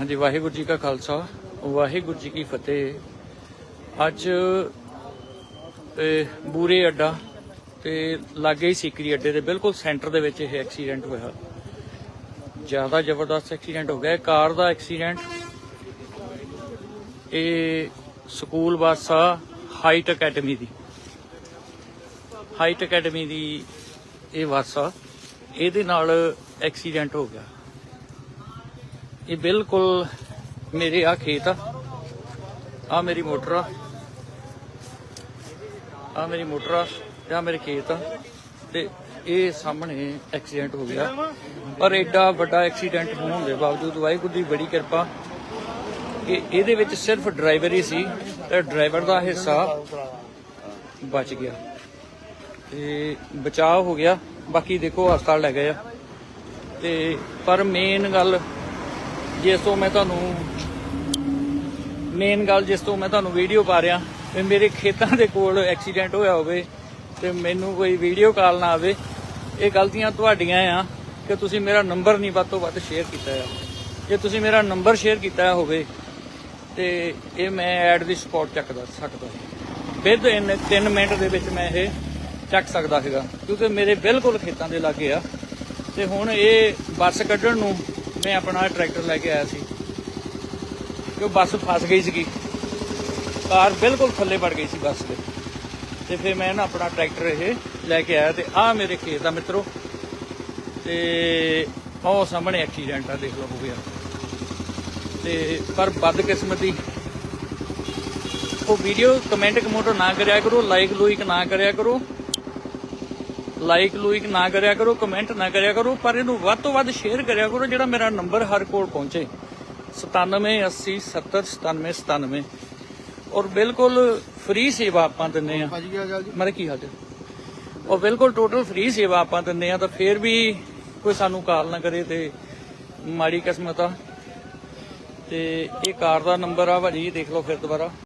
ਹਾਂਜੀ, ਵਾਹਿਗੁਰੂ ਜੀ ਕਾ ਖਾਲਸਾ, ਵਾਹਿਗੁਰੂ ਜੀ ਕੀ ਫਤਿਹ। ਅੱਜ, ਇਹ ਬੂਰੇ ਅੱਡਾ ਤੇ ਲਾਗੇ ਹੀ ਸੀਕਰੀ ਅੱਡੇ ਦੇ ਬਿਲਕੁਲ ਸੈਂਟਰ ਦੇ ਵਿੱਚ ਇਹ ਐਕਸੀਡੈਂਟ ਹੋਇਆ। ਜ਼ਿਆਦਾ ਜ਼ਬਰਦਸਤ ਐਕਸੀਡੈਂਟ ਹੋ ਗਿਆ। ਕਾਰ ਦਾ ਐਕਸੀਡੈਂਟ। ਇਹ ਸਕੂਲ ਬੱਸ ਆ, ਹਾਈਟ ਅਕੈਡਮੀ ਦੀ। ਹਾਈਟ ਅਕੈਡਮੀ ਦੀ ਇਹ ਬੱਸ ਆ। ਇਹਦੇ ਨਾਲ ਐਕਸੀਡੈਂਟ ਹੋ ਗਿਆ। ਇਹ ਬਿਲਕੁਲ ਮੇਰੇ ਆ ਖੇਤ ਆ। ਆ ਮੇਰੀ ਮੋਟਰ ਆ। ਆ ਮੇਰੀ ਮੋਟਰ ਆ ਤੇ ਮੇਰੇ ਖੇਤ ਆ। ਤੇ ਇਹ ਸਾਹਮਣੇ ਐਕਸੀਡੈਂਟ ਹੋ ਗਿਆ। ਪਰ ਐਡਾ ਵੱਡਾ ਐਕਸੀਡੈਂਟ ਹੋਣ ਦੇ ਬਾਵਜੂਦ ਵਾਹਿਗੁਰੂ ਦੀ ਬੜੀ ਕਿਰਪਾ। ਕਿ ਇਹਦੇ ਵਿੱਚ ਸਿਰਫ ਡਰਾਈਵਰ ਹੀ ਸੀ ਤੇ ਡਰਾਈਵਰ ਦਾ ਹਿੱਸਾ ਬਚ ਗਿਆ। ਤੇ ਬਚਾਅ ਹੋ ਗਿਆ। ਬਾਕੀ ਦੇਖੋ ਹਸਪਤਾਲ ਲੈ ਗਏ ਆ। ਤੇ ਪਰ ਮੇਨ ਗੱਲ ਜਿਸ ਤੋਂ ਮੈਂ ਤੁਹਾਨੂੰ ਮੇਨ ਗੱਲ ਜਿਸ ਤੋਂ ਮੈਂ ਤੁਹਾਨੂੰ ਵੀਡੀਓ ਪਾ ਰਿਹਾ ਵੀ ਮੇਰੇ ਖੇਤਾਂ ਦੇ ਕੋਲ ਐਕਸੀਡੈਂਟ ਹੋਇਆ ਹੋਵੇ ਤੇ ਮੈਨੂੰ ਕੋਈ ਵੀਡੀਓ ਕਾਲ ਨਾ ਆਵੇ, ਇਹ ਗਲਤੀਆਂ ਤੁਹਾਡੀਆਂ ਆ ਕਿ ਤੁਸੀਂ ਮੇਰਾ ਨੰਬਰ ਨਹੀਂ ਵੱਧ ਤੋਂ ਵੱਧ ਸ਼ੇਅਰ ਕੀਤਾ ਆ। ਜੇ ਤੁਸੀਂ ਮੇਰਾ ਨੰਬਰ ਸ਼ੇਅਰ ਕੀਤਾ ਹੋਵੇ ਤੇ ਇਹ ਮੈਂ ਐਡ ਦੀ ਸਪੋਰਟ ਚੱਕਦਾ ਸਕਦਾ ਵਿਦ ਇਨ 3 ਮਿੰਟ ਦੇ ਵਿੱਚ ਮੈਂ ਇਹ ਚੱਕ ਸਕਦਾ ਸੀਗਾ ਕਿਉਂਕਿ ਮੇਰੇ ਬਿਲਕੁਲ ਖੇਤਾਂ ਦੇ ਲਾਗੇ ਆ। ਤੇ ਹੁਣ ਇਹ ਬੱਸ ਕੱਢਣ ਨੂੰ ਮੈਂ ਆਪਣਾ ਟਰੈਕਟਰ ਲੈ ਕੇ ਆਇਆ ਸੀ ਕਿਉਂ ਬੱਸ ਫਸ ਗਈ ਸੀਗੀ। ਕਾਰ ਬਿਲਕੁਲ ਥੱਲੇ ਵੜ ਗਈ ਸੀ ਬੱਸ ਦੇ। ਤੇ ਫਿਰ ਮੈਂ ਨਾ ਆਪਣਾ ਟਰੈਕਟਰ ਇਹ ਲੈ ਕੇ ਆਇਆ ਤੇ ਆਹ ਮੇਰੇ ਖੇਤ ਦਾ ਮਿੱਤਰੋ। ਤੇ ਉਹ ਸਾਹਮਣੇ ਐਕਸੀਡੈਂਟ ਆ ਦੇਖ ਲਓ ਹੋ ਗਿਆ। ਤੇ ਪਰ ਬਦਕਿਸਮਤੀ ਉਹ ਵੀਡੀਓ ਕਮੈਂਟ ਕਮੋਟੋ ਨਾ ਕਰਿਆ ਕਰੋ ਲਾਈਕ ਲੂਇਕ ਨਾ ਕਰਿਆ ਕਰੋ। ਲਾਈਕ ਲੂਇਕ ਨਾ ਕਰਿਆ ਕਰੋ ਕਮੈਂਟ ਨਾ ਕਰਿਆ ਕਰੋ ਪਰ ਇਹਨੂੰ ਵੱਧ ਤੋਂ ਵੱਧ ਸ਼ੇਅਰ ਕਰਿਆ ਕਰੋ ਜਿਹੜਾ ਮੇਰਾ ਨੰਬਰ ਹਰ ਕੋਲ ਪਹੁੰਚੇ। 9780709797 ਔਰ ਬਿਲਕੁਲ ਫ੍ਰੀ ਸੇਵਾ ਆਪਾਂ ਦਿੰਨੇ ਆ ਮਰੇ ਕੀ ਹਾਲ ਉਹ ਬਿਲਕੁਲ ਟੋਟਲ ਫ੍ਰੀ ਸੇਵਾ ਆਪਾਂ ਦਿੰਦੇ ਆ ਤਾਂ ਫੇਰ ਵੀ ਕੋਈ ਸਾਨੂੰ ਕਾਲ ਨਾ ਕਰੇ ਤੇ ਮਾੜੀ ਕਿਸਮਤ ਆ। ਤੇ ਇਹ ਕਾਰ ਦਾ ਨੰਬਰ ਆ ਭਾਜੀ ਦੇਖ ਲਓ ਫਿਰ ਦੁਬਾਰਾ।